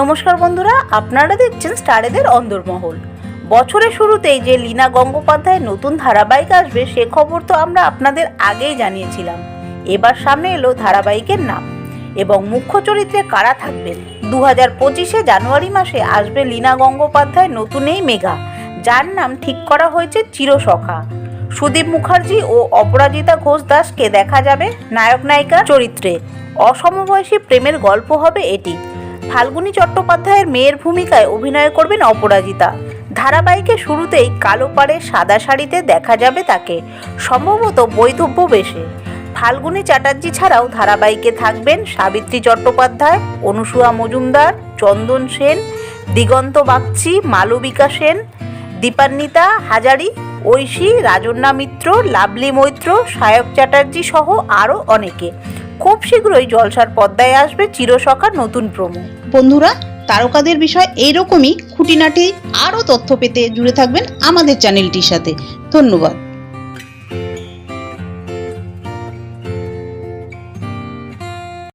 নমস্কার বন্ধুরা, আপনারা দেখছেন স্টারেদের অন্দরমহল। বছরের শুরুতেই যে লীনা গঙ্গোপাধ্যায় নতুন ধারাবাহিক আসবে, সে খবর তো আমরা আপনাদের আগেই জানিয়েছিলাম। এবার সামনে এলো ধারাবাহিকের নাম এবং মুখ্য চরিত্রে কারা থাকবেন? দু হাজার পঁচিশে জানুয়ারি মাসে আসবে লীনা গঙ্গোপাধ্যায় নতুন এই মেগা, যার নাম ঠিক করা হয়েছে চিরসখা। সুদীপ মুখার্জি ও অপরাজিতা ঘোষ দাসকে দেখা যাবে নায়ক নায়িকা চরিত্রে। অসমবয়সী প্রেমের গল্প হবে এটি। ফাল্গুনী চট্টোপাধ্যায়ের মেয়ের ভূমিকায় অভিনয় করবেন অপরাজিতা। ধারাবাহিকের শুরুতেই কালো পাড়ে সাদা শাড়িতে দেখা যাবে তাকে, সম্ভবত বৈধব্য বেশে। ফাল্গুনী চ্যাটার্জি ছাড়াও ধারাবাহিকে থাকবেন সাবিত্রী চট্টোপাধ্যায়, অনুসুয়া মজুমদার, চন্দন সেন, দিগন্ত বাগচি, মালবিকা সেন, দীপান্বিতা হাজারি, ঐশী, রাজন্যা মিত্র, লাভলি মৈত্র, সায়ক চ্যাটার্জি সহ আরও অনেকে। খুব শীঘ্রই জলসার পদ্মায় আসবে চিরসখার নতুন প্রমো। বন্ধুরা, তারকাদের বিষয় এইরকমই, খুঁটিনাটি আরও তথ্য পেতে জুড়ে থাকবেন আমাদের চ্যানেলটির সাথে। ধন্যবাদ।